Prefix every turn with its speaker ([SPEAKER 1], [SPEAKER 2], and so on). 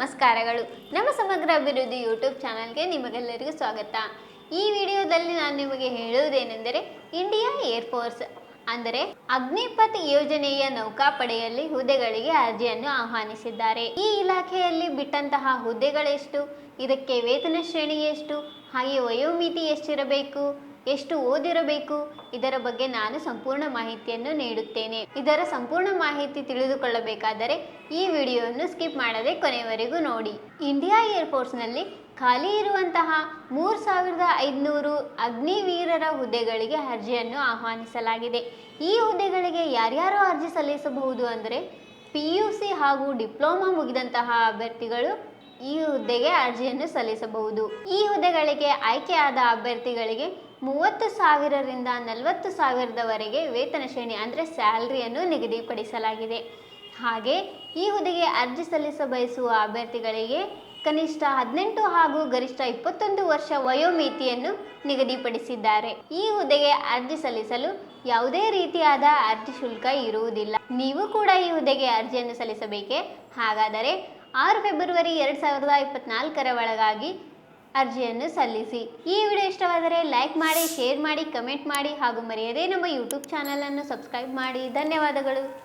[SPEAKER 1] ನಮಸ್ಕಾರಗಳು. ನಮ್ಮ ಸಮಗ್ರ ಅಭಿವೃದ್ಧಿ ಯೂಟ್ಯೂಬ್ ಚಾನಲ್ಗೆ ನಿಮಗೆಲ್ಲರಿಗೂ ಸ್ವಾಗತ. ಈ ವಿಡಿಯೋದಲ್ಲಿ ನಾನು ನಿಮಗೆ ಹೇಳುವುದೇನೆಂದರೆ ಇಂಡಿಯಾ ಏರ್ಫೋರ್ಸ್ ಅಂದರೆ ಅಗ್ನಿಪಥ್ ಯೋಜನೆಯ ನೌಕಾಪಡೆಯಲ್ಲಿ ಹುದ್ದೆಗಳಿಗೆ ಅರ್ಜಿಯನ್ನು ಆಹ್ವಾನಿಸಿದ್ದಾರೆ. ಈ ಇಲಾಖೆಯಲ್ಲಿ ಬಿಟ್ಟಂತಹ ಹುದ್ದೆಗಳೆಷ್ಟು? ಇದಕ್ಕೆ ವೇತನ ಶ್ರೇಣಿ ಎಷ್ಟು? ಹಾಗೆ ವಯೋಮಿತಿ ಎಷ್ಟಿರಬೇಕು? ಎಷ್ಟು ಓದಿರಬೇಕು? ಇದರ ಬಗ್ಗೆ ನಾನು ಸಂಪೂರ್ಣ ಮಾಹಿತಿಯನ್ನು ನೀಡುತ್ತೇನೆ. ಇದರ ಸಂಪೂರ್ಣ ಮಾಹಿತಿ ತಿಳಿದುಕೊಳ್ಳಬೇಕಾದರೆ ಈ ವಿಡಿಯೋವನ್ನು ಸ್ಕಿಪ್ ಮಾಡದೆ ಕೊನೆಯವರೆಗೂ ನೋಡಿ. ಇಂಡಿಯಾ ಏರ್ಫೋರ್ಸ್ನಲ್ಲಿ ಖಾಲಿ ಇರುವಂತಹ ಮೂರು ಸಾವಿರದ ಐದುನೂರು ಅಗ್ನಿವೀರರ ಹುದ್ದೆಗಳಿಗೆ ಅರ್ಜಿಯನ್ನು ಆಹ್ವಾನಿಸಲಾಗಿದೆ. ಈ ಹುದ್ದೆಗಳಿಗೆ ಯಾರ್ಯಾರು ಅರ್ಜಿ ಸಲ್ಲಿಸಬಹುದು ಅಂದರೆ ಪಿ ಯು ಸಿ ಹಾಗೂ ಡಿಪ್ಲೊಮಾ ಮುಗಿದಂತಹ ಅಭ್ಯರ್ಥಿಗಳು ಈ ಹುದ್ದೆಗೆ ಅರ್ಜಿಯನ್ನು ಸಲ್ಲಿಸಬಹುದು. ಈ ಹುದ್ದೆಗಳಿಗೆ ಆಯ್ಕೆಯಾದ ಅಭ್ಯರ್ಥಿಗಳಿಗೆ ಮೂವತ್ತು ಸಾವಿರರಿಂದ ನಲವತ್ತು ಸಾವಿರದವರೆಗೆ ವೇತನ ಶ್ರೇಣಿ ಅಂದರೆ ಸ್ಯಾಲ್ರಿಯನ್ನು ನಿಗದಿಪಡಿಸಲಾಗಿದೆ. ಹಾಗೆ ಈ ಹುದ್ದೆಗೆ ಅರ್ಜಿ ಸಲ್ಲಿಸ ಬಯಸುವ ಅಭ್ಯರ್ಥಿಗಳಿಗೆ ಕನಿಷ್ಠ ಹದಿನೆಂಟು ಹಾಗೂ ಗರಿಷ್ಠ ಇಪ್ಪತ್ತೊಂದು ವರ್ಷ ವಯೋಮಿತಿಯನ್ನು ನಿಗದಿಪಡಿಸಿದ್ದಾರೆ. ಈ ಹುದ್ದೆಗೆ ಅರ್ಜಿ ಸಲ್ಲಿಸಲು ಯಾವುದೇ ರೀತಿಯಾದ ಅರ್ಜಿ ಶುಲ್ಕ ಇರುವುದಿಲ್ಲ. ನೀವು ಕೂಡ ಈ ಹುದ್ದೆಗೆ ಅರ್ಜಿಯನ್ನು ಸಲ್ಲಿಸಬೇಕೇ? ಹಾಗಾದರೆ ಆರು ಫೆಬ್ರವರಿ ಎರಡು ಸಾವಿರದ ಇಪ್ಪತ್ನಾಲ್ಕರ ಒಳಗಾಗಿ ಅರ್ಜಿಯನ್ನು ಸಲ್ಲಿಸಿ. ಈ ವಿಡಿಯೋ ಇಷ್ಟವಾದರೆ ಲೈಕ್ ಮಾಡಿ, ಶೇರ್ ಮಾಡಿ, ಕಮೆಂಟ್ ಮಾಡಿ ಹಾಗೂ ಮರೆಯದೇ ನಮ್ಮ ಯೂಟ್ಯೂಬ್ ಚಾನಲನ್ನು ಸಬ್ಸ್ಕ್ರೈಬ್ ಮಾಡಿ. ಧನ್ಯವಾದಗಳು.